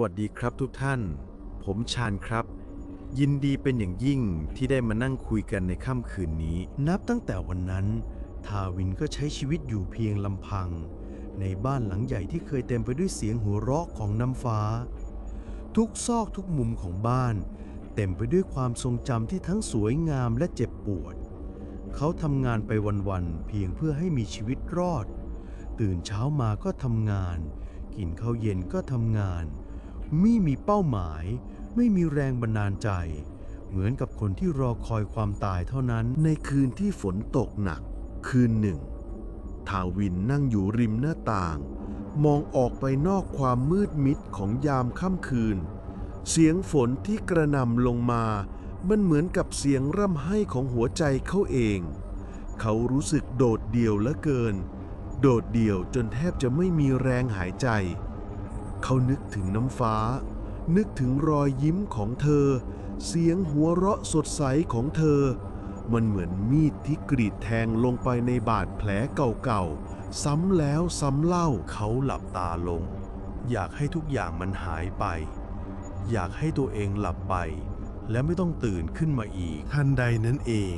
วัสดีครับทุกท่าน ผมชาญครับ ยินดีเป็นอย่างยิ่งที่ได้มานั่งคุยกันในค่ำคืนนี้ นับตั้งแต่วันนั้น ทาวินก็ใช้ชีวิตอยู่เพียงลำพัง ในบ้านหลังใหญ่ที่เคยเต็มไปด้วยเสียงหัวเราะของน้ำฟ้า ทุกซอกทุกมุมของบ้าน เต็มไปด้วยความทรงจำที่ทั้งสวยงามและเจ็บปวด เขาทำงานไปวันๆเพียงเพื่อให้มีชีวิตรอด ตื่นเช้ามาก็ทำงาน กินข้าวเย็นก็ทำงาน ไม่มีเป้าหมาย ไม่มีแรงบันดาลใจ เหมือนกับคนที่รอคอยความตายเท่านั้น ในคืนที่ฝนตกหนัก คืนหนึ่ง ทาวินนั่งอยู่ริมหน้าต่าง มองออกไปนอกความมืดมิดของยามค่ำคืน เสียงฝนที่กระหน่ำลงมา มันเหมือนกับเสียงร่ำไห้ของหัวใจเขาเอง เขารู้สึกโดดเดี่ยวเหลือเกิน โดดเดี่ยวจนแทบจะไม่มีแรงหายใจ เขานึกถึงน้ำฟ้า นึกถึงรอยยิ้มของเธอ เสียงหัวเราะสดใสของเธอ มันเหมือนมีดที่กรีดแทงลงไปในบาดแผลเก่าๆ ซ้ำแล้วซ้ำเล่าเขาหลับตาลง อยากให้ทุกอย่างมันหายไป อยากให้ตัวเองหลับไป และไม่ต้องตื่นขึ้นมาอีก ทันใดนั้นเอง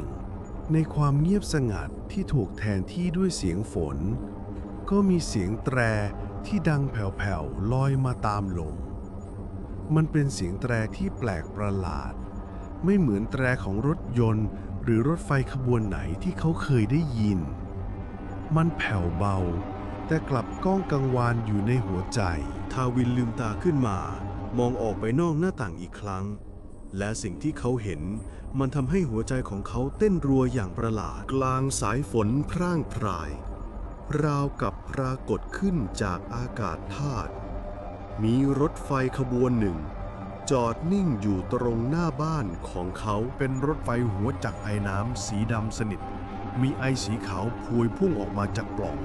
ในความเงียบสงัดที่ถูกแทนที่ด้วยเสียงฝน ก็มีเสียงแตร ที่ดังแผ่วๆลอยมาตามลม มันเป็นเสียงแตรที่แปลกประหลาด ไม่เหมือนแตรของรถยนต์ หรือรถไฟขบวนไหนที่เขาเคยได้ยิน มันแผ่วเบา แต่กลับก้องกังวานอยู่ในหัวใจ ทาวินลืมตาขึ้นมา มองออกไปนอกหน้าต่างอีกครั้ง และสิ่งที่เขาเห็น มันทำให้หัวใจของเขาเต้นรัวอย่างประหลาด กลางสายฝนพร่างพราย ราวกับปรากฏขึ้นจากอากาศธาตุมีรถไฟขบวนหนึ่ง จอดนิ่งอยู่ตรงหน้าบ้านของเขาเป็นรถไฟหัวจักไอ้น้ำสีดำสนิท มีไอสีขาวพวยพุ่งออกมาจากปล่อง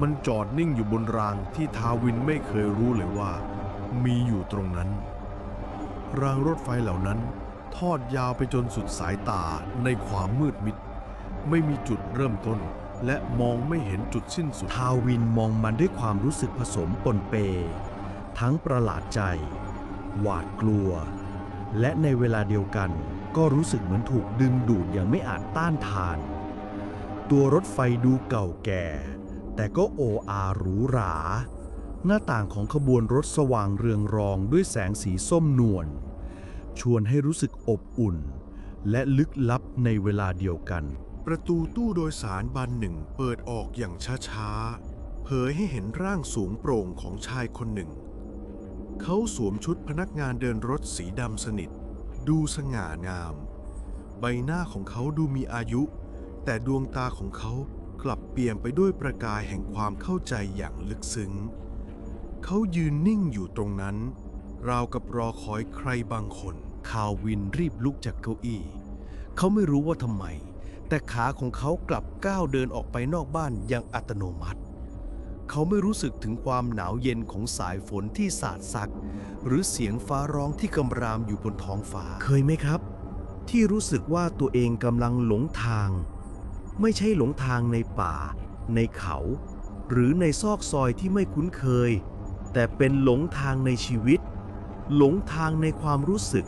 มันจอดนิ่งอยู่บนรางที่ทาวินไม่เคยรู้เลยว่า มีอยู่ตรงนั้น รางรถไฟเหล่านั้น ทอดยาวไปจนสุดสายตาในความมืดมิด ไม่มีจุดเริ่มต้น และมองไม่เห็นจุดสิ้นสุด ทาวินมองมันด้วยความรู้สึกผสมปนเป ทั้งประหลาดใจ หวาดกลัว และในเวลาเดียวกันก็รู้สึกเหมือนถูกดึงดูดอย่างไม่อาจต้านทาน ตัวรถไฟดูเก่าแก่ แต่ก็โออาหรูหรา หน้าต่างของขบวนรถสว่างเรืองรองด้วยแสงสีส้มนวลชวนให้รู้สึกอบอุ่น และลึกลับในเวลาเดียวกัน ประตูตู้โดยสารบานหนึ่งเปิดออกอย่างช้าๆ เผยให้เห็นร่างสูงโปร่งของชายคนหนึ่ง เขาสวมชุดพนักงานเดินรถสีดำสนิท ดูสง่างาม ใบหน้าของเขาดูมีอายุ แต่ดวงตาของเขากลับเปลี่ยมไปด้วยประกายแห่งความเข้าใจอย่างลึกซึ้ง เขายืนนิ่งอยู่ตรงนั้น ราวกับรอคอยใครบางคน คาวินรีบลุกจากเก้าอี้ เขาไม่รู้ว่าทำไม แต่ขาของเขากลับก้าวเดินออกไปนอกบ้านอย่างอัตโนมัติ เขาไม่รู้สึกถึงความหนาวเย็นของสายฝนที่สาดซัก หรือเสียงฟ้าร้องที่กำรามอยู่บนท้องฟ้า เคยไหมครับ ที่รู้สึกว่าตัวเองกำลังหลงทาง ไม่ใช่หลงทางในป่า ในเขา หรือในซอกซอยที่ไม่คุ้นเคย แต่เป็นหลงทางในชีวิต หลงทางในความรู้สึก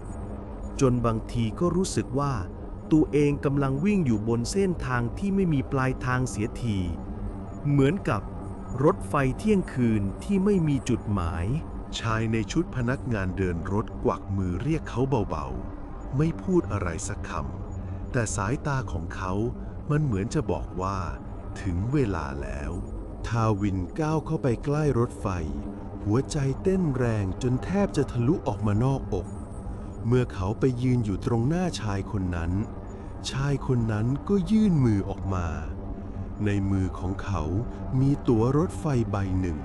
จนบางทีก็รู้สึกว่า ตัวเองกำลังวิ่งอยู่บนเส้นทางที่ไม่มีปลายทางเสียที เหมือนกับรถไฟเที่ยงคืนที่ไม่มีจุดหมาย ชายในชุดพนักงานเดินรถกวักมือเรียกเขาเบาๆ ไม่พูดอะไรสักคำ แต่สายตาของเขามันเหมือนจะบอกว่า ถึงเวลาแล้ว ทาวินก้าวเข้าไปใกล้รถไฟ หัวใจเต้นแรงจนแทบจะทะลุออกมานอกอก เมื่อเขาไปยืนอยู่ตรงหน้าชายคนนั้น ชายคนนั้นก็ยื่นมือออกมา ในมือของเขามีตั๋วรถไฟใบหนึ่ง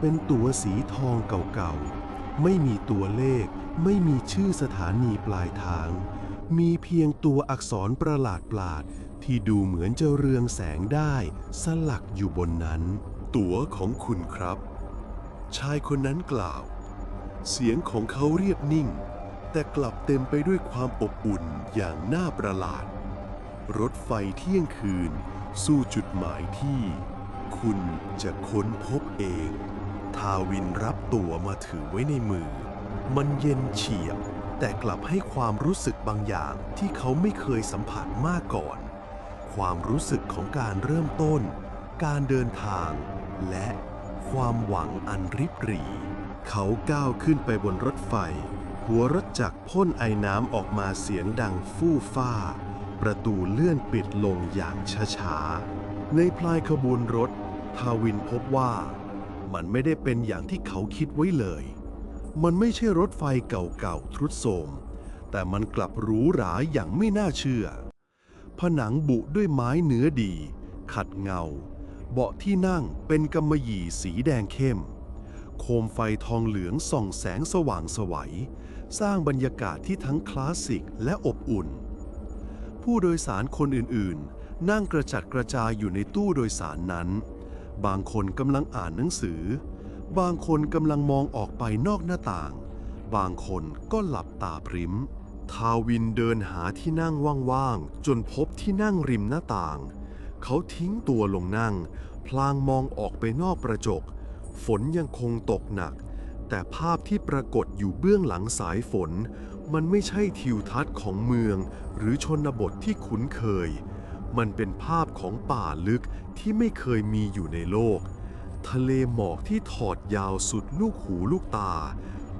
เป็นตั๋วสีทองเก่าๆ ไม่มีตัวเลข ไม่มีชื่อสถานีปลายทาง มีเพียงตัวอักษรประหลาดปลาดๆที่ดูเหมือนจะเรืองแสงได้ สลักอยู่บนนั้น ตั๋วของคุณครับ ชายคนนั้นกล่าว เสียงของเขาเรียบนิ่ง แต่กลับเต็มไปด้วยความอบอุ่นอย่างน่าประหลาด รถไฟเที่ยงคืน สู่จุดหมายที่ คุณจะค้นพบเอง ทาวินรับตั๋วมาถือไว้ในมือ มันเย็นเฉียบ แต่กลับให้ความรู้สึกบางอย่างที่เขาไม่เคยสัมผัสมาก่อน ความรู้สึกของการเริ่มต้น การเดินทาง และความหวังอันริบหรี่ เขาก้าวขึ้นไปบนรถไฟ หัวรถจักรพ่นไอน้ำออกมาเสียงดังฟู่ฟ้า ประตูเลื่อนปิดลงอย่างช้าๆ ในปลายขบวนรถ ทาวินพบว่ามันไม่ได้เป็นอย่างที่เขาคิดไว้เลย มันไม่ใช่รถไฟเก่าๆ ทรุดโทรม แต่มันกลับหรูหราอย่างไม่น่าเชื่อ ผนังบุด้วยไม้เนื้อดี ขัดเงา เบาะที่นั่งเป็นกำมะหยี่สีแดงเข้ม โคมไฟทองเหลืองส่องแสงสว่างไสวัย สร้างบรรยากาศที่ทั้งคลาสสิกและอบอุ่น ผู้โดยสารคนอื่นๆ นั่งกระจัดกระจายอยู่ในตู้โดยสารนั้น บางคนกำลังอ่านหนังสือ บางคนกำลังมองออกไปนอกหน้าต่าง บางคนก็หลับตาพริมทาวินเดินหาที่นั่งว่างๆ จนพบที่นั่งริมหน้าต่าง เขาทิ้งตัวลงนั่ง พลางมองออกไปนอกกระจก ฝนยังคงตกหนัก แต่ภาพที่ปรากฏอยู่เบื้องหลังสายฝน มันไม่ใช่ทิวทัศน์ของเมือง หรือชนบทที่คุ้นเคย มันเป็นภาพของป่าลึกที่ไม่เคยมีอยู่ในโลก ทะเลหมอกที่ถอดยาวสุดลูกหูลูกตา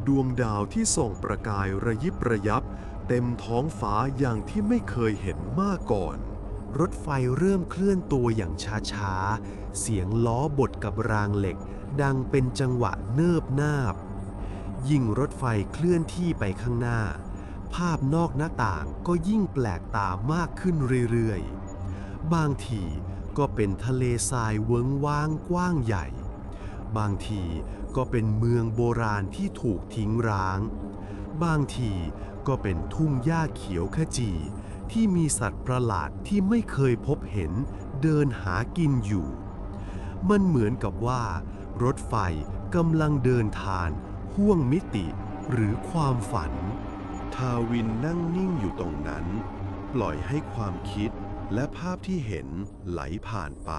ดวงดาวที่ส่องประกายระยิบระยับ เต็มท้องฟ้าอย่างที่ไม่เคยเห็นมาก่อน รถไฟเริ่มเคลื่อนตัวอย่างช้าๆ เสียงล้อบดกับรางเหล็ก ดังเป็นจังหวะเนิบนาบ ยิ่งรถไฟเคลื่อนที่ไปข้างหน้า ภาพนอกหน้าต่างก็ยิ่งแปลกตามากขึ้นเรื่อยๆ บางทีก็เป็นทะเลทรายเวิ้งว้างกว้างใหญ่ บางทีก็เป็นเมืองโบราณที่ถูกทิ้งร้าง บางทีก็เป็นทุ่งหญ้าเขียวขจีที่มีสัตว์ประหลาดที่ไม่เคยพบเห็นเดินหากินอยู่ มันเหมือนกับว่ารถไฟกำลังเดินทาง ห่วงมิติหรือความฝัน ทาวินนั่งนิ่งอยู่ตรงนั้น ปล่อยให้ความคิดและภาพที่เห็นไหลผ่านไป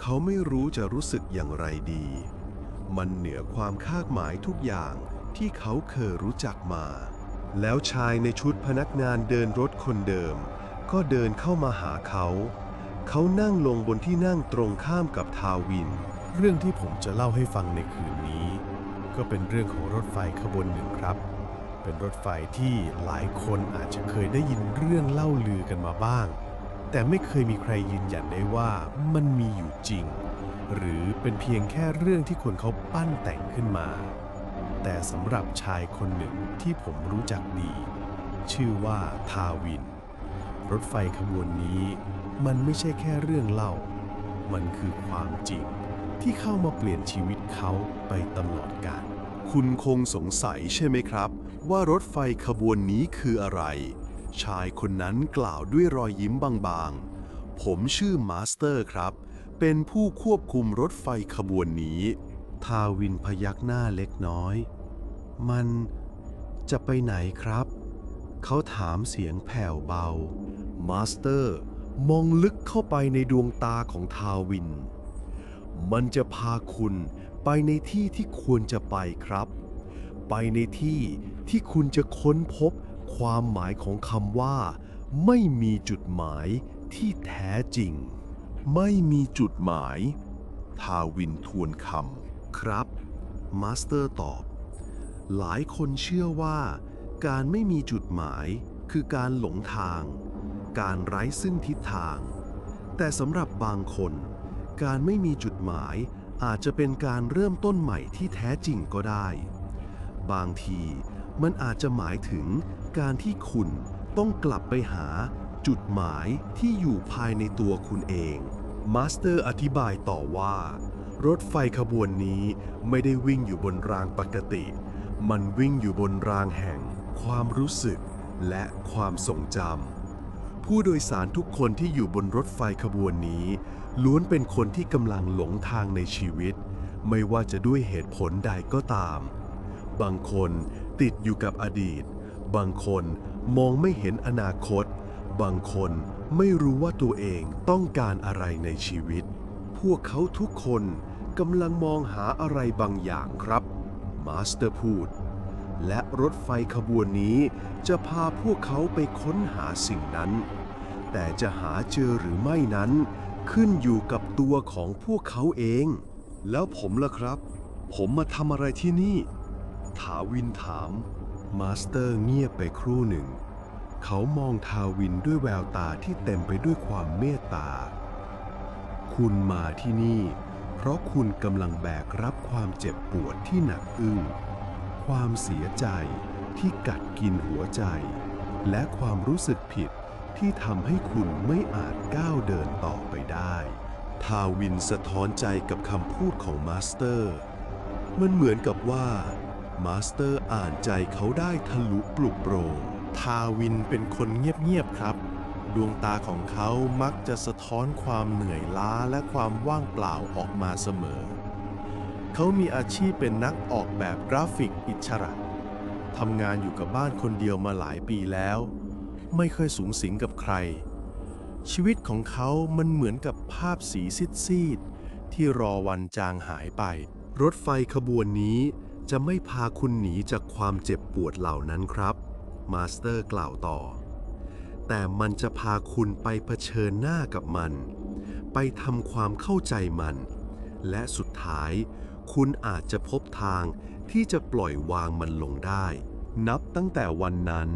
เขาไม่รู้จะรู้สึกอย่างไรดี มันเหนือความคาดหมายทุกอย่างที่เขาเคยรู้จักมา แล้วชายในชุดพนักงานเดินรถคนเดิม ก็เดินเข้ามาหาเขา เขานั่งลงบนที่นั่งตรงข้ามกับทาวิน เรื่องที่ผมจะเล่าให้ฟังในคืนนี้ ก็เป็นเรื่องของรถไฟขบวนหนึ่งครับ เป็นรถไฟที่หลายคนอาจจะเคยได้ยินเรื่องเล่าลือกันมาบ้าง แต่ไม่เคยมีใครยืนยันได้ว่ามันมีอยู่จริง หรือเป็นเพียงแค่เรื่องที่คนเขาปั้นแต่งขึ้นมา แต่สำหรับชายคนหนึ่งที่ผมรู้จักดี ชื่อว่าทาวิน รถไฟขบวนนี้ มันไม่ใช่แค่เรื่องเล่า มันคือความจริง ที่เข้ามาเปลี่ยนชีวิตเขาไปตลอดกาลคุณคงสงสัยใช่ไหมครับ ว่ารถไฟขบวนนี้คืออะไร ชายคนนั้นกล่าวด้วยรอยยิ้มบางๆ ผมชื่อมาสเตอร์ครับ เป็นผู้ควบคุมรถไฟขบวนนี้ ทาวินพยักหน้าเล็กน้อย มันจะไปไหนครับ เขาถามเสียงแผ่วเบา มาสเตอร์ มองลึกเข้าไปในดวงตาของทาวิน มันจะพาคุณไปในที่ที่ควรจะไปครับ ไปในที่ที่คุณจะค้นพบความหมายของคำว่า ไม่มีจุดหมายที่แท้จริง ไม่มีจุดหมาย ทาวินทวนคำครับ มาสเตอร์ตอบ หลายคนเชื่อว่า การไม่มีจุดหมายคือการหลงทาง การไร้ซึ่งทิศทาง แต่สำหรับบางคน การไม่มีจุดหมาย อาจจะเป็นการเริ่มต้นใหม่ที่แท้จริงก็ได้ บางทีมันอาจจะหมายถึงการที่คุณต้องกลับไปหาจุดหมายที่อยู่ภายในตัวคุณเอง มาสเตอร์อธิบายต่อว่า รถไฟขบวนนี้ไม่ได้วิ่งอยู่บนรางปกติ มันวิ่งอยู่บนรางแห่ง ความรู้สึกและความทรงจำ ผู้โดยสารทุกคนที่อยู่บนรถไฟขบวนนี้ ล้วนเป็นคนที่กำลังหลงทางในชีวิต ไม่ว่าจะด้วยเหตุผลใดก็ตาม บางคนติดอยู่กับอดีต บางคนมองไม่เห็นอนาคต บางคนไม่รู้ว่าตัวเองต้องการอะไรในชีวิต พวกเขาทุกคนกำลังมองหาอะไรบางอย่างครับ มาสเตอร์พูด และรถไฟขบวนนี้จะพาพวกเขาไปค้นหาสิ่งนั้น แต่จะหาเจอหรือไม่นั้น ขึ้นอยู่กับตัวของพวกเขาเอง แล้วผมล่ะครับ ผมมาทำอะไรที่นี่ทาวินถาม มาสเตอร์เงียบไปครู่หนึ่ง เขามองทาวินด้วยแววตาที่เต็มไปด้วยความเมตตา คุณมาที่นี่ เพราะคุณกำลังแบกรับความเจ็บปวดที่หนักอึ้ง ความเสียใจที่กัดกินหัวใจ และความรู้สึกผิด ที่ทำให้คุณไม่อาจก้าวเดินต่อไปได้ ทาวินสะท้อนใจกับคำพูดของมาสเตอร์ มันเหมือนกับว่า มาสเตอร์อ่านใจเขาได้ทะลุปลุกโปร่งทาวินเป็นคนเงียบๆครับ ดวงตาของเขามักจะสะท้อนความเหนื่อยล้าและความว่างเปล่าออกมาเสมอ เขามีอาชีพเป็นนักออกแบบกราฟิกอิสระทำงานอยู่กับบ้านคนเดียวมาหลายปีแล้ว ไม่เคยสูงสิงกับใคร ชีวิตของเขามันเหมือนกับภาพสีซีดๆที่รอวันจางหายไป รถไฟขบวนนี้จะไม่พาคุณหนีจากความเจ็บปวดเหล่านั้นครับ มาสเตอร์กล่าวต่อ แต่มันจะพาคุณไปเผชิญหน้ากับมัน ไปทำความเข้าใจมัน และสุดท้ายคุณอาจจะพบทางที่จะปล่อยวางมันลงได้ นับตั้งแต่วันนั้น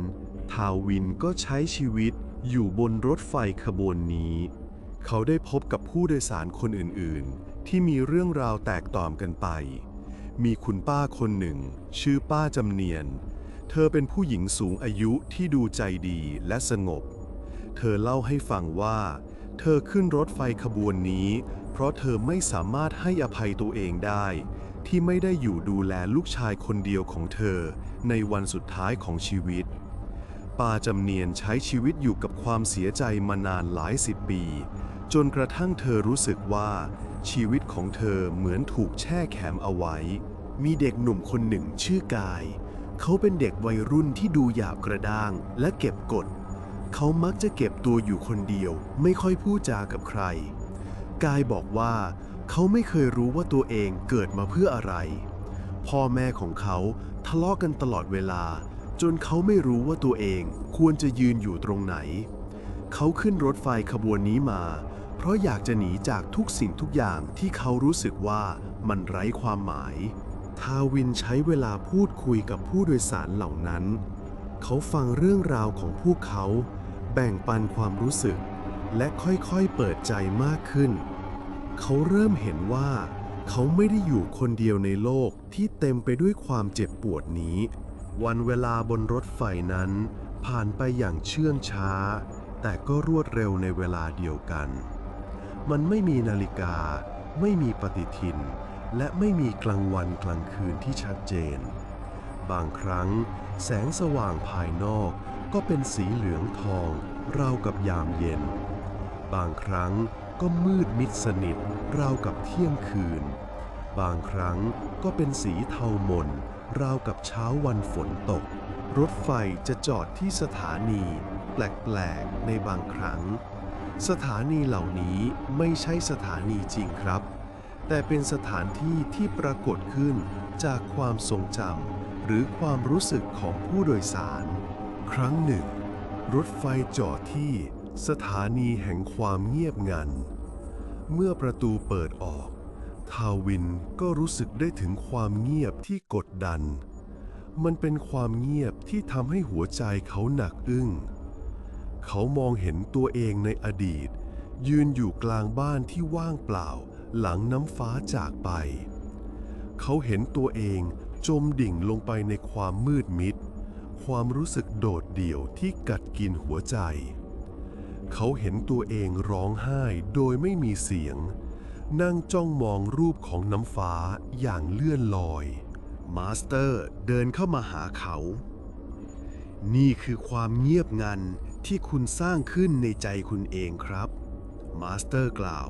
ทาวินก็ใช้ชีวิตอยู่บนรถไฟขบวนนี้ เขาได้พบกับผู้โดยสารคนอื่นๆ ที่มีเรื่องราวแตกต่างกันไป มีคุณป้าคนหนึ่ง ชื่อป้าจำเนียน เธอเป็นผู้หญิงสูงอายุที่ดูใจดีและสงบ เธอเล่าให้ฟังว่า เธอขึ้นรถไฟขบวนนี้ เพราะเธอไม่สามารถให้อภัยตัวเองได้ ที่ไม่ได้อยู่ดูแลลูกชายคนเดียวของเธอ ในวันสุดท้ายของชีวิต ป้าจำเนียนใช้ชีวิตอยู่กับความเสียใจมานานหลายสิบปี จนกระทั่งเธอรู้สึกว่า ชีวิตของเธอเหมือนถูกแช่แข็งเอาไว้ มีเด็กหนุ่มคนหนึ่งชื่อกาย เขาเป็นเด็กวัยรุ่นที่ดูหยาบกระด้างและเก็บกด เขามักจะเก็บตัวอยู่คนเดียว ไม่ค่อยพูดจากับใคร กายบอกว่าเขาไม่เคยรู้ว่าตัวเองเกิดมาเพื่ออะไร พ่อแม่ของเขาทะเลาะกันตลอดเวลา จนเขาไม่รู้ว่าตัวเองควรจะยืนอยู่ตรงไหน เขาขึ้นรถไฟขบวนนี้มา เพราะอยากจะหนีจากทุกสิ่งทุกอย่างที่เขารู้สึกว่ามันไร้ความหมาย ทาวินใช้เวลาพูดคุยกับผู้โดยสารเหล่านั้น เขาฟังเรื่องราวของพวกเขา แบ่งปันความรู้สึก และค่อยๆเปิดใจมากขึ้น เขาเริ่มเห็นว่า เขาไม่ได้อยู่คนเดียวในโลกที่เต็มไปด้วยความเจ็บปวดนี้ วันเวลาบนรถไฟนั้น ผ่านไปอย่างเชื่องช้า แต่ก็รวดเร็วในเวลาเดียวกัน มันไม่มีนาฬิกา ไม่มีปฏิทิน และไม่มีกลางวันกลางคืนที่ชัดเจน บางครั้ง แสงสว่างภายนอกก็เป็นสีเหลืองทอง ราวกับยามเย็น บางครั้งก็มืดมิดสนิท ราวกับเที่ยงคืน บางครั้งก็เป็นสีเทามน ราวกับเช้าวันฝนตก รถไฟจะจอดที่สถานี แปลกๆในบางครั้ง สถานีเหล่านี้ไม่ใช่สถานีจริงครับ แต่เป็นสถานที่ที่ปรากฏขึ้นจากความทรงจำหรือความรู้สึกของผู้โดยสาร ครั้งหนึ่ง รถไฟจอดที่สถานีแห่งความเงียบงัน เมื่อประตูเปิดออก ทาวินก็รู้สึกได้ถึงความเงียบที่กดดัน มันเป็นความเงียบที่ทำให้หัวใจเขาหนักอึ้ง เขามองเห็นตัวเองในอดีต ยืนอยู่กลางบ้านที่ว่างเปล่าหลังน้ำฟ้าจากไป เขาเห็นตัวเองจมดิ่งลงไปในความมืดมิด ความรู้สึกโดดเดี่ยวที่กัดกินหัวใจ เขาเห็นตัวเองร้องไห้โดยไม่มีเสียง นั่งจ้องมองรูปของน้ำฟ้าอย่างเลื่อนลอย มาสเตอร์เดินเข้ามาหาเขา นี่คือความเงียบงันที่คุณสร้างขึ้นในใจคุณเองครับ มาสเตอร์กล่าว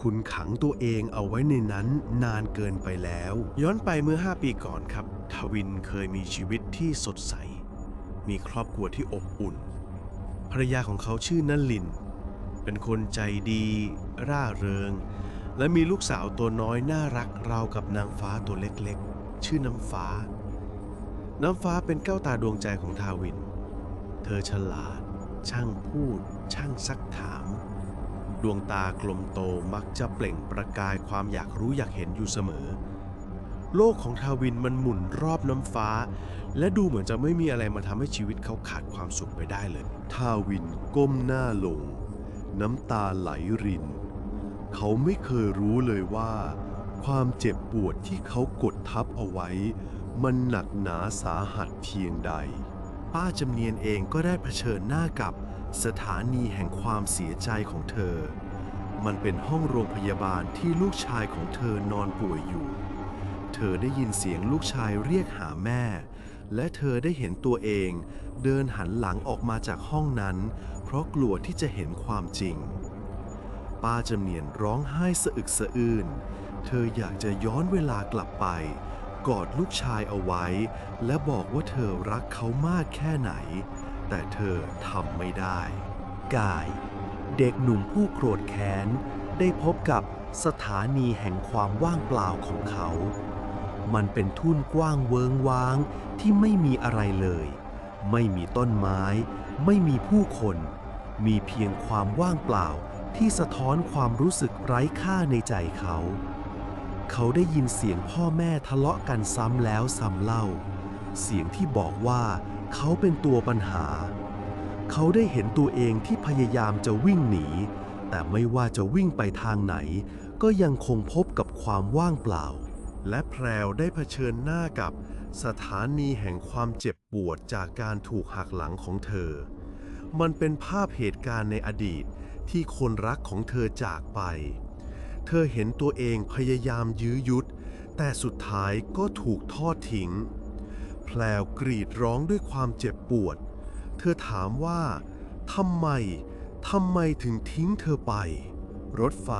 คุณขังตัวเองเอาไว้ในนั้นนานเกินไปแล้ว ย้อนไปเมื่อ 5 ปีก่อนครับ ทวินเคยมีชีวิตที่สดใส มีครอบครัวที่อบอุ่น ภรรยาของเขาชื่อนัลลิน เป็นคนใจดี ร่าเริง และมีลูกสาวตัวน้อยน่ารักราวกับนางฟ้าตัวเล็กๆ ชื่อน้ำฟ้า น้ำฟ้าเป็นแก้วตาดวงใจของทาวิน เธอฉลาด ช่างพูด ช่างซักถาม ดวงตากลมโตมักจะเปล่งประกายความอยากรู้อยากเห็นอยู่เสมอ โลกของทาวินมันหมุนรอบน้ำฟ้า และดูเหมือนจะไม่มีอะไรมาทำให้ชีวิตเขาขาดความสุขไปได้เลย ทาวินก้มหน้าลง น้ำตาไหลริน เขาไม่เคยรู้เลยว่า ความเจ็บปวดที่เขากดทับเอาไว้ มันหนักหนาสาหัสเพียงใด ป้าจำเนียนเองก็ได้เผชิญหน้ากับสถานีแห่งความเสียใจของเธอ มันเป็นห้องโรงพยาบาลที่ลูกชายของเธอนอนป่วยอยู่ เธอได้ยินเสียงลูกชายเรียกหาแม่ และเธอได้เห็นตัวเอง เดินหันหลังออกมาจากห้องนั้น ราะกลัวที่จะเห็นความจริง ป้าจำเนียนร้องไห้สะอึกสะอื้น เธออยากจะย้อนเวลากลับไป กอดลูกชายเอาไว้ และบอกว่าเธอรักเขามากแค่ไหน แต่เธอทำไม่ได้ กาย เด็กหนุ่มผู้โกรธแค้น ได้พบกับสถานีแห่งความว่างเปล่าของเขา มันเป็นทุ่นกว้างเวิงว้างที่ไม่มีอะไรเลย ไม่มีต้นไม้ ไม่มีผู้คน มีเพียงความว่างเปล่าที่สะท้อนความรู้สึกไร้ค่าในใจเขา เขาได้ยินเสียงพ่อแม่ทะเลาะกันซ้ำแล้วซ้ำเล่า เสียงที่บอกว่าเขาเป็นตัวปัญหา เขาได้เห็นตัวเองที่พยายามจะวิ่งหนี แต่ไม่ว่าจะวิ่งไปทางไหน ก็ยังคงพบกับความว่างเปล่า และแพรวได้เผชิญหน้ากับสถานีแห่งความเจ็บปวดจากการถูกหักหลังของเธอ มันเป็นภาพเหตุการณ์ในอดีตที่คนรักของเธอจากไป เธอเห็นตัวเองพยายามยื้อยุด แต่สุดท้ายก็ถูกทอดทิ้ง แพลวกรีดร้องด้วยความเจ็บปวด เธอถามว่าทำไมทำไมถึงทิ้งเธอไป รถไฟ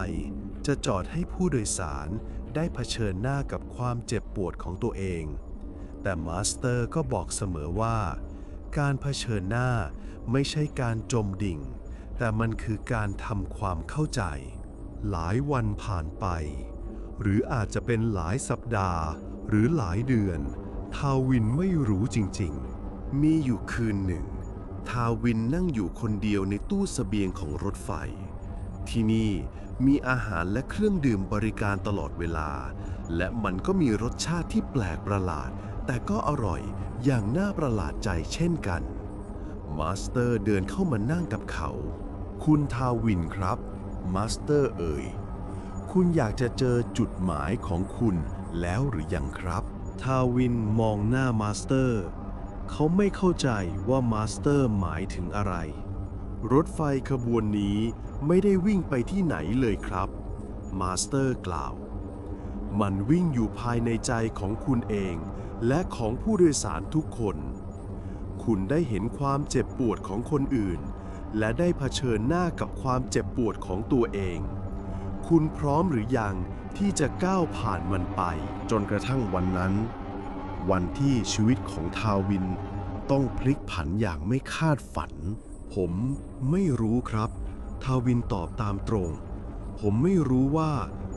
จะจอดให้ผู้โดยสารได้เผชิญหน้ากับความเจ็บปวดของตัวเอง แต่มาสเตอร์ก็บอกเสมอว่า การเผชิญหน้า ไม่ใช่การจมดิ่ง แต่มันคือการทำความเข้าใจ หลายวันผ่านไป หรืออาจจะเป็นหลายสัปดาห์ หรือหลายเดือน ทาวินไม่รู้จริงๆ มีอยู่คืนหนึ่ง ทาวินนั่งอยู่คนเดียวในตู้เสบียงของรถไฟ ที่นี่มีอาหารและเครื่องดื่มบริการตลอดเวลา และมันก็มีรสชาติที่แปลกประหลาด แต่ก็อร่อยอย่างน่าประหลาดใจเช่นกัน มาสเตอร์เดินเข้ามานั่งกับเขา คุณทาวินครับ มาสเตอร์เอ่ย คุณอยากจะเจอจุดหมายของคุณแล้วหรือยังครับ ทาวินมองหน้ามาสเตอร์ เขาไม่เข้าใจว่ามาสเตอร์หมายถึงอะไร รถไฟขบวนนี้ไม่ได้วิ่งไปที่ไหนเลยครับ มาสเตอร์กล่าว มันวิ่งอยู่ภายในใจของคุณเอง และของผู้โดยสารทุกคน คุณได้เห็นความเจ็บปวดของคนอื่น และได้เผชิญหน้ากับความเจ็บปวดของตัวเอง คุณพร้อมหรือยังที่จะก้าวผ่านมันไป จนกระทั่งวันนั้น วันที่ชีวิตของทาวิน ต้องพลิกผันอย่างไม่คาดฝัน ผมไม่รู้ครับ ทาวินตอบตามตรง ผมไม่รู้ว่า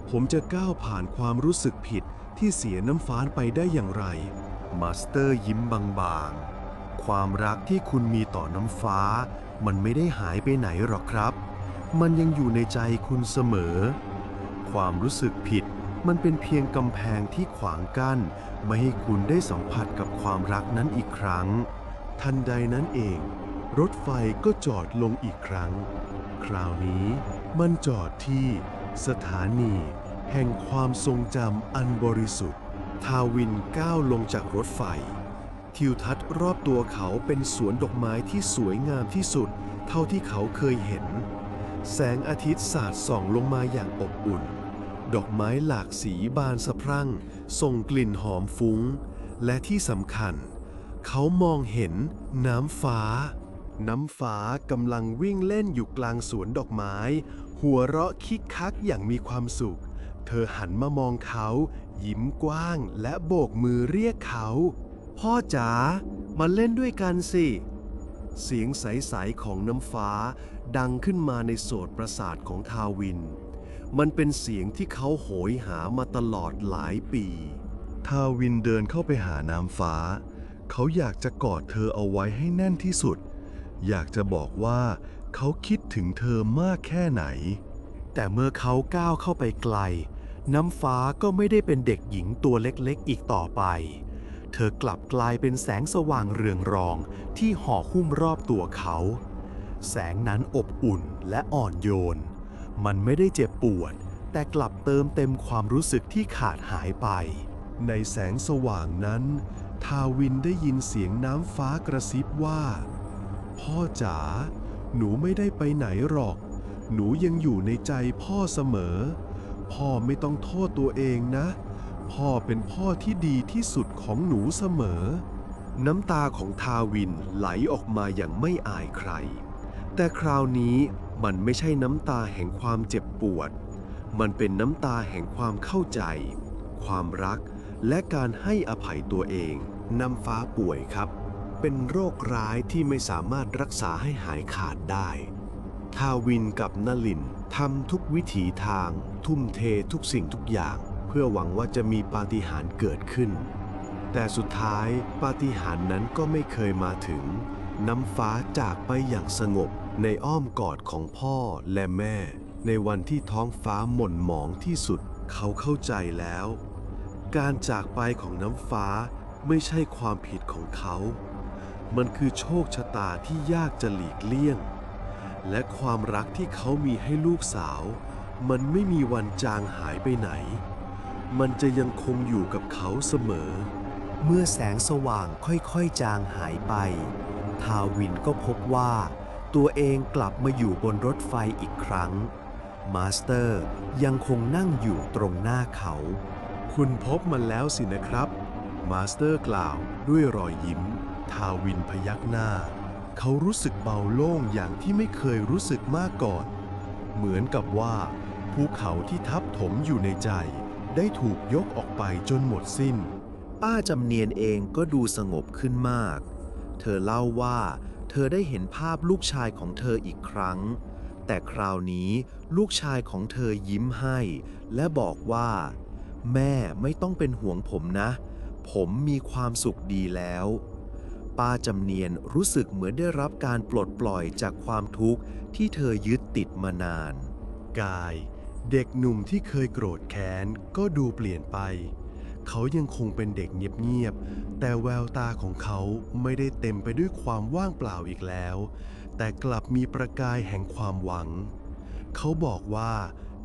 ผมจะก้าวผ่านความรู้สึกผิดที่เสียน้ำฟ้านไปได้อย่างไร มาสเตอร์ยิ้มบางๆ ความรักที่คุณมีต่อน้ำฟ้า มันไม่ได้หายไปไหนหรอกครับ มันยังอยู่ในใจคุณเสมอ ความรู้สึกผิดมันเป็นเพียงกำแพงที่ขวางกั้น ไม่ให้คุณได้สัมผัสกับความรักนั้นอีกครั้ง ทันใดนั้นเอง รถไฟก็จอดลงอีกครั้ง คราวนี้มันจอดที่สถานี แห่งความทรงจำอันบริสุทธิ์ ทาวินก้าวลงจากรถไฟ ทิวทัศน์รอบตัวเขาเป็นสวนดอกไม้ที่สวยงามที่สุด เท่าที่เขาเคยเห็น แสงอาทิตย์สาดส่องลงมาอย่างอบอุ่น ดอกไม้หลากสีบานสะพรั่ง ส่งกลิ่นหอมฟุ้ง และที่สำคัญ เขามองเห็นน้ำฟ้า น้ำฟ้ากำลังวิ่งเล่นอยู่กลางสวนดอกไม้ หัวเราะคิกคักอย่างมีความสุข เธอหันมามองเขา ยิ้มกว้างและโบกมือเรียกเขา พ่อจ๋ามาเล่นด้วยกันสิ เสียงใส ๆ ของน้ำฟ้าดังขึ้นมาในโสตประสาทของทาวิน มันเป็นเสียงที่เขาโหยหามาตลอดหลายปี ทาวินเดินเข้าไปหาน้ำฟ้า เขาอยากจะกอดเธอเอาไว้ให้แน่นที่สุด อยากจะบอกว่าเขาคิดถึงเธอมากแค่ไหน แต่เมื่อเขาก้าวเข้าไปไกล น้ำฟ้าก็ไม่ได้เป็นเด็กหญิงตัวเล็กๆอีกต่อไป เธอกลับกลายเป็นแสงสว่างเรืองรองที่ห่อหุ้มรอบตัวเขา แสงนั้นอบอุ่นและอ่อนโยน มันไม่ได้เจ็บปวด แต่กลับเติมเต็มความรู้สึกที่ขาดหายไป ในแสงสว่างนั้น ทาวินได้ยินเสียงน้ำฟ้ากระซิบว่า พ่อจ๋าหนูไม่ได้ไปไหนหรอก หนูยังอยู่ในใจพ่อเสมอ พ่อไม่ต้องโทษตัวเองนะ พ่อเป็นพ่อที่ดีที่สุดของหนูเสมอ น้ำตาของทาวินไหลออกมาอย่างไม่อายใคร แต่คราวนี้มันไม่ใช่น้ำตาแห่งความเจ็บปวด มันเป็นน้ำตาแห่งความเข้าใจ ความรักและการให้อภัยตัวเองน้ำฟ้าป่วยครับ เป็นโรคร้ายที่ไม่สามารถรักษาให้หายขาดได้ ทาวินกับนลินทำทุกวิถีทาง ทุ่มเททุกสิ่งทุกอย่าง พื่อหวังว่าจะมีปาฏิหาริย์เกิดขึ้น แต่สุดท้ายปาฏิหาริย์นั้นก็ไม่เคยมาถึง น้ำฟ้าจากไปอย่างสงบในอ้อมกอดของพ่อและแม่ ในวันที่ท้องฟ้าหม่นหมองที่สุดเขาเข้าใจแล้ว การจากไปของน้ำฟ้าไม่ใช่ความผิดของเขา มันคือโชคชะตาที่ยากจะหลีกเลี่ยง และความรักที่เขามีให้ลูกสาว มันไม่มีวันจางหายไปไหน มันจะยังคงอยู่กับเขาเสมอ เมื่อแสงสว่างค่อยๆจางหายไป ทาวินก็พบว่า ตัวเองกลับมาอยู่บนรถไฟอีกครั้ง มาสเตอร์ยังคงนั่งอยู่ตรงหน้าเขา คุณพบมันแล้วสินะครับ มาสเตอร์กล่าวด้วยรอยยิ้ม ทาวินพยักหน้า เขารู้สึกเบาโล่งอย่างที่ไม่เคยรู้สึกมาก่อน เหมือนกับว่าภูเขาที่ทับถมอยู่ในใจ ได้ถูกยกออกไปจนหมดสิ้น ป้าจำเนียนเองก็ดูสงบขึ้นมาก เธอเล่าว่าเธอได้เห็นภาพลูกชายของเธออีกครั้ง แต่คราวนี้ลูกชายของเธอยิ้มให้ และบอกว่า แม่ไม่ต้องเป็นห่วงผมนะ ผมมีความสุขดีแล้ว ป้าจำเนียนรู้สึกเหมือนได้รับการปลดปล่อยจากความทุกข์ที่เธอยึดติดมานาน กาย เด็กหนุ่มที่เคยโกรธแค้นก็ดูเปลี่ยนไป เขายังคงเป็นเด็กเงียบๆ แต่แววตาของเขาไม่ได้เต็มไปด้วยความว่างเปล่าอีกแล้ว แต่กลับมีประกายแห่งความหวัง เขาบอกว่า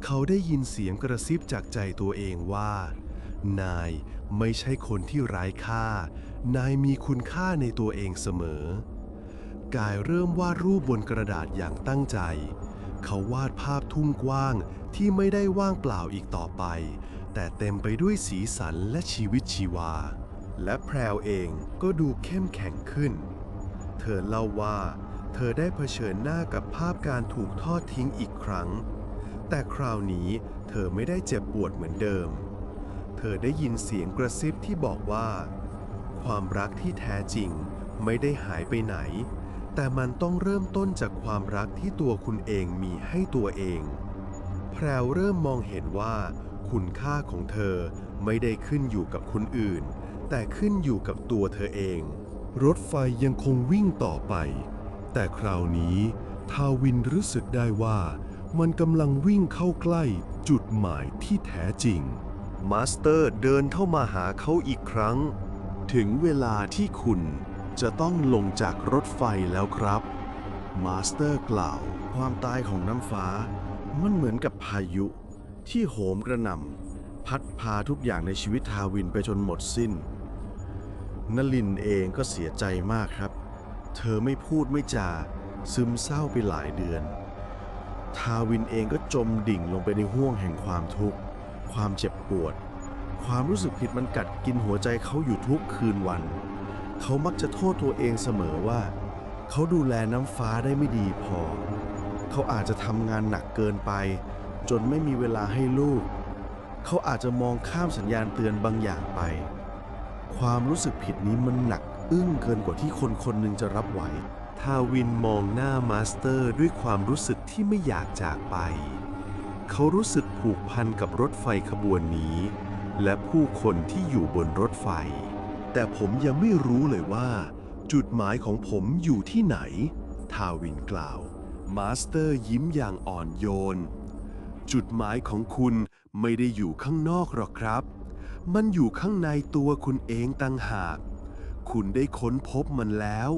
เขาได้ยินเสียงกระซิบจากใจตัวเองว่า นายไม่ใช่คนที่ไร้ค่า นายมีคุณค่าในตัวเองเสมอ กายเริ่มวาดรูปบนกระดาษอย่างตั้งใจ เขาวาดภาพทุ่งกว้าง ที่ไม่ได้ว่างเปล่าอีกต่อไป แต่เต็มไปด้วยสีสันและชีวิตชีวา และแพรวเองก็ดูเข้มแข็งขึ้น เธอเล่าว่า เธอได้เผชิญหน้ากับภาพการถูกทอดทิ้งอีกครั้ง แต่คราวนี้เธอไม่ได้เจ็บปวดเหมือนเดิม เธอได้ยินเสียงกระซิบที่บอกว่า ความรักที่แท้จริงไม่ได้หายไปไหน แต่มันต้องเริ่มต้นจากความรักที่ตัวคุณเองมีให้ตัวเอง แพรวเริ่มมองเห็นว่า คุณค่าของเธอไม่ได้ขึ้นอยู่กับคนอื่น แต่ขึ้นอยู่กับตัวเธอเอง รถไฟยังคงวิ่งต่อไป แต่คราวนี้ ทาวินรู้สึกได้ว่า มันกำลังวิ่งเข้าใกล้จุดหมายที่แท้จริง มาสเตอร์เดินเข้ามาหาเขาอีกครั้ง ถึงเวลาที่คุณจะต้องลงจากรถไฟแล้วครับ มาสเตอร์กล่าว ความตายของน้ำฟ้า มันเหมือนกับพายุที่โหมกระหน่ำพัดพาทุกอย่างในชีวิตทาวินไปจนหมดสิ้นนลินเองก็เสียใจมากครับ เธอไม่พูดไม่จาซึมเศร้าไปหลายเดือน ทาวินเองก็จมดิ่งลงไปในห่วงแห่งความทุกข์ ความเจ็บปวด ความรู้สึกผิดมันกัดกินหัวใจเขาอยู่ทุกคืนวัน เขามักจะโทษตัวเองเสมอว่า เขาดูแลน้ำฟ้าได้ไม่ดีพอ เขาอาจจะทำงานหนักเกินไป จนไม่มีเวลาให้ลูก เขาอาจจะมองข้ามสัญญาณเตือนบางอย่างไป ความรู้สึกผิดนี้มันหนักอึ้งเกินกว่าที่คนคนหนึ่งจะรับไหว ทาวินมองหน้ามาสเตอร์ด้วยความรู้สึกที่ไม่อยากจากไป เขารู้สึกผูกพันกับรถไฟขบวนนี้ และผู้คนที่อยู่บนรถไฟ แต่ผมยังไม่รู้เลยว่า จุดหมายของผมอยู่ที่ไหน ทาวินกล่าว มาสเตอร์ยิ้มอย่างอ่อนโยน จุดหมายของคุณไม่ได้อยู่ข้างนอกหรอกครับ มันอยู่ข้างในตัวคุณเองต่างหาก คุณได้ค้นพบมันแล้ว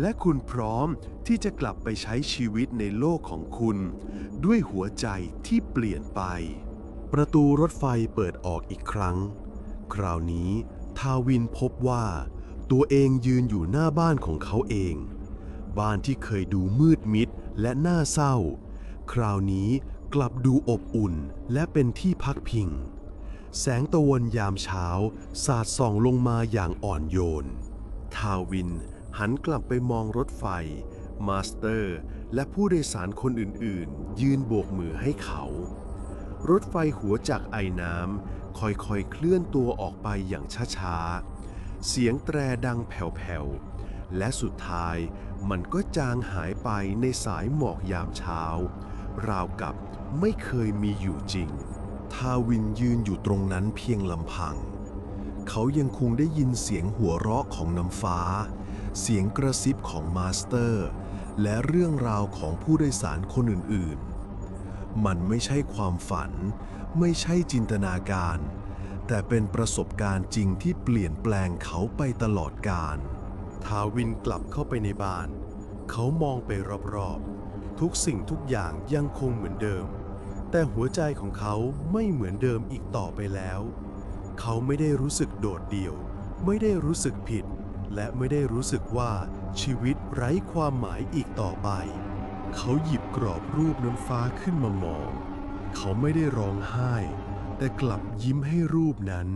และคุณพร้อมที่จะกลับไปใช้ชีวิตในโลกของคุณ ด้วยหัวใจที่เปลี่ยนไป ประตูรถไฟเปิดออกอีกครั้ง คราวนี้ทาวินพบว่า ตัวเองยืนอยู่หน้าบ้านของเขาเอง บ้านที่เคยดูมืดมิดและน่าเศร้า คราวนี้กลับดูอบอุ่นและเป็นที่พักพิง แสงตะวันยามเช้า สาดส่องลงมาอย่างอ่อนโยน ทาวินหันกลับไปมองรถไฟ มาสเตอร์ และผู้โดยสารคนอื่นๆ ยืนโบกมือให้เขา รถไฟหัวจากไอน้ำค่อยๆ เคลื่อนตัวออกไปอย่างช้าๆ เสียงแตรดังแผ่วๆ และสุดท้าย มันก็จางหายไปในสายหมอกยามเช้า ราวกับไม่เคยมีอยู่จริง ทาวินยืนอยู่ตรงนั้นเพียงลำพัง เขายังคงได้ยินเสียงหัวเราะของน้ำฟ้า เสียงกระซิบของมาสเตอร์ และเรื่องราวของผู้โดยสารคนอื่นๆ มันไม่ใช่ความฝัน ไม่ใช่จินตนาการ แต่เป็นประสบการณ์จริงที่เปลี่ยนแปลงเขาไปตลอดกาล ทาวินกลับเข้าไปในบ้าน เขามองไปรอบๆ ทุกสิ่งทุกอย่างยังคงเหมือนเดิม แต่หัวใจของเขาไม่เหมือนเดิมอีกต่อไปแล้ว เขาไม่ได้รู้สึกโดดเดี่ยว ไม่ได้รู้สึกผิด และไม่ได้รู้สึกว่าชีวิตไร้ความหมายอีกต่อไป เขาหยิบกรอบรูปน้ำฟ้าขึ้นมามอง เขาไม่ได้ร้องไห้ แต่กลับยิ้มให้รูปนั้น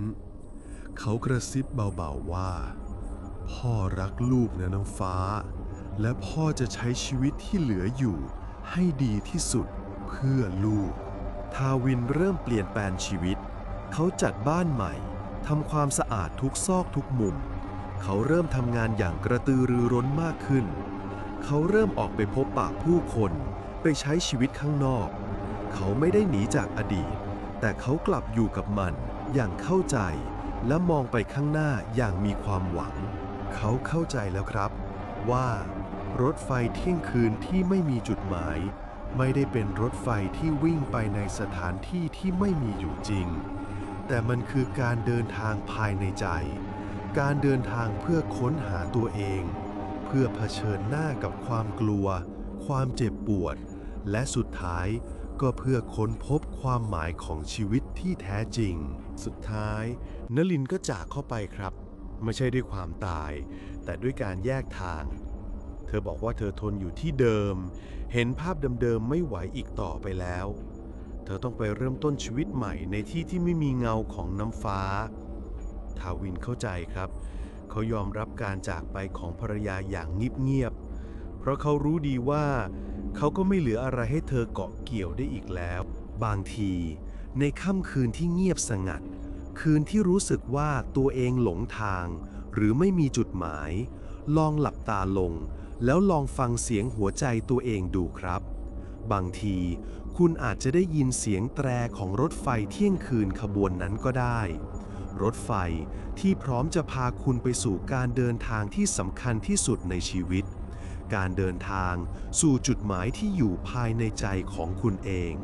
เขากระซิบเบาๆว่า พ่อรักลูกนะน้ำฟ้า และพ่อจะใช้ชีวิตที่เหลืออยู่ ให้ดีที่สุดเพื่อลูก ทาวินเริ่มเปลี่ยนแปลงชีวิต เขาจัดบ้านใหม่ทำความสะอาดทุกซอกทุกมุม เขาเริ่มทำงานอย่างกระตือรือร้นมากขึ้น เขาเริ่มออกไปพบปะผู้คนไปใช้ชีวิตข้างนอก เขาไม่ได้หนีจากอดีต แต่เขากลับอยู่กับมันอย่างเข้าใจ และมองไปข้างหน้าอย่างมีความหวัง เขาเข้าใจแล้วครับ ว่ารถไฟเที่ยงคืนที่ไม่มีจุดหมาย ไม่ได้เป็นรถไฟที่วิ่งไปในสถานที่ที่ไม่มีอยู่จริง แต่มันคือการเดินทางภายในใจ การเดินทางเพื่อค้นหาตัวเอง เพื่อเผชิญหน้ากับความกลัว ความเจ็บปวด และสุดท้ายก็เพื่อค้นพบความหมายของชีวิตที่แท้จริง สุดท้ายนลินก็จากเข้าไปครับ ไม่ใช่ด้วยความตาย แต่ด้วยการแยกทาง เธอบอกว่าเธอทนอยู่ที่เดิม เห็นภาพเดิมๆไม่ไหวอีกต่อไปแล้ว เธอต้องไปเริ่มต้นชีวิตใหม่ในที่ที่ไม่มีเงาของน้ำฟ้า ทาวินเข้าใจครับ เขายอมรับการจากไปของภรรยาอย่างเงียบๆ เพราะเขารู้ดีว่าเขาก็ไม่เหลืออะไรให้เธอเกาะเกี่ยวได้อีกแล้ว บางที ในค่ำคืนที่เงียบสงัด คืนที่รู้สึกว่าตัวเองหลงทาง หรือไม่มีจุดหมาย ลองหลับตาลง แล้วลองฟังเสียงหัวใจตัวเองดูครับ บางทีคุณอาจจะได้ยินเสียงแตรของรถไฟเที่ยงคืนขบวนนั้นก็ได้ รถไฟที่พร้อมจะพาคุณไปสู่การเดินทางที่สำคัญที่สุดในชีวิต การเดินทางสู่จุดหมายที่อยู่ภายในใจของคุณเอง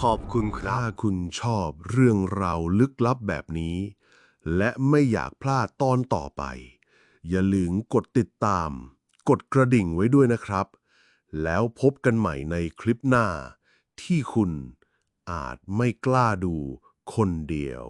ขอบคุณครับ ถ้าคุณชอบเรื่องราวลึกลับแบบนี้ และไม่อยากพลาดตอนต่อไป อย่าลืมกดติดตาม กดกระดิ่งไว้ด้วยนะครับ แล้วพบกันใหม่ในคลิปหน้า ที่คุณอาจไม่กล้าดูคนเดียว